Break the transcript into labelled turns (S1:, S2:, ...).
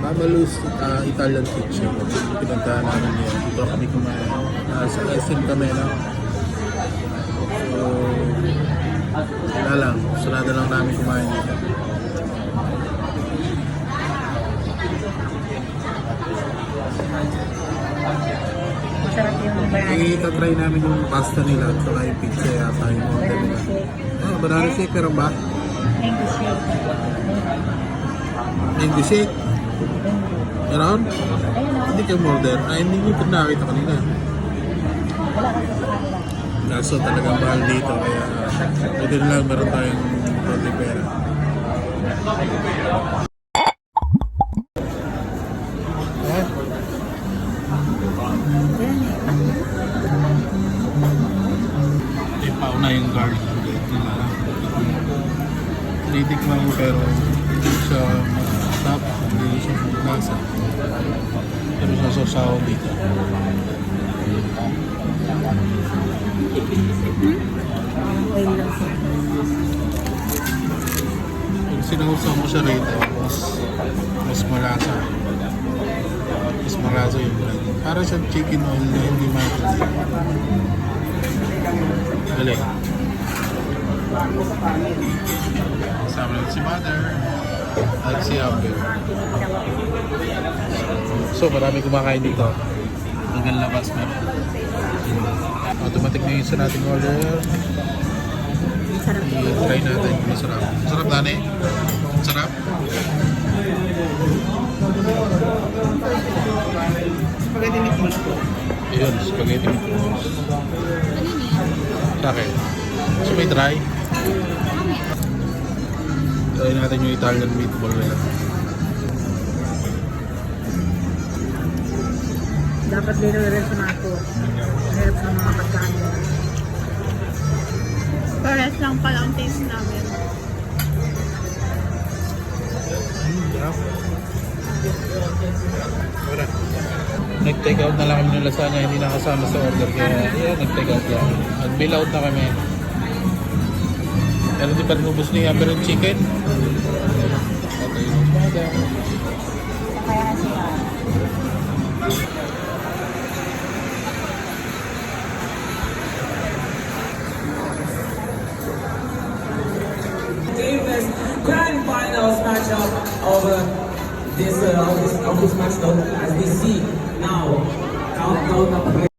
S1: Mama Luz uh, Italian Kitchen. Pinuntahan namin yun. Dito kami kumain. Uh, sa SM kami, no? So, wala lang. Sunada lang namin kumain dito.
S2: Masarap yung banana.
S1: Namin yung pasta nila at saka yung pizza yata yung order nila. Ah, banana shake meron ba?
S2: Mango shake.
S1: Mango shake?
S2: Ayun o.
S1: Hindi kayo order. Ay, hindi nyo ito nakita kanina.
S2: Wala kasi sa kanila.
S1: Kaso talagang mahal dito. Kaya pwede na lang meron tayong konti pera. Ah,
S2: eh.
S1: Pauna yung garlic nila. Tinitikman ko pero hindi siya masarap. Hindi siya lasa. Pero sa sasaw dito. Pag sinausaw mo siya rito, mas, mas malasa. Mas malasa yung bread. Para sa chicken oil na hindi matindi. Galing. Natin si Mother at si Amber. So, marami kumakain dito. Hanggang labas meron. Automatic na yung isa nating order.
S2: Sarap yun.
S1: I-try natin masarap. Masarap, Dani? Masarap?
S2: Spaghetti meatballs po.
S1: Ayun, spaghetti meatballs. Sa akin. So may try. Try natin yung Italian meatball nila.
S2: Dapat din rin sa mga po. Hirap sa mga pagkain.
S3: Pares lang pala ang taste namin.
S1: Hmm, sarap. Wala. Nag-take out na lang kami ng lasagna, hindi nakasama sa order. Kaya, yeah, nag-take out lang. Nag-bill out na kami. Pa rin ubus ni Amber yung chicken.
S4: Grand finals matchup of uh, this uh, of this match though, as we see now countdown na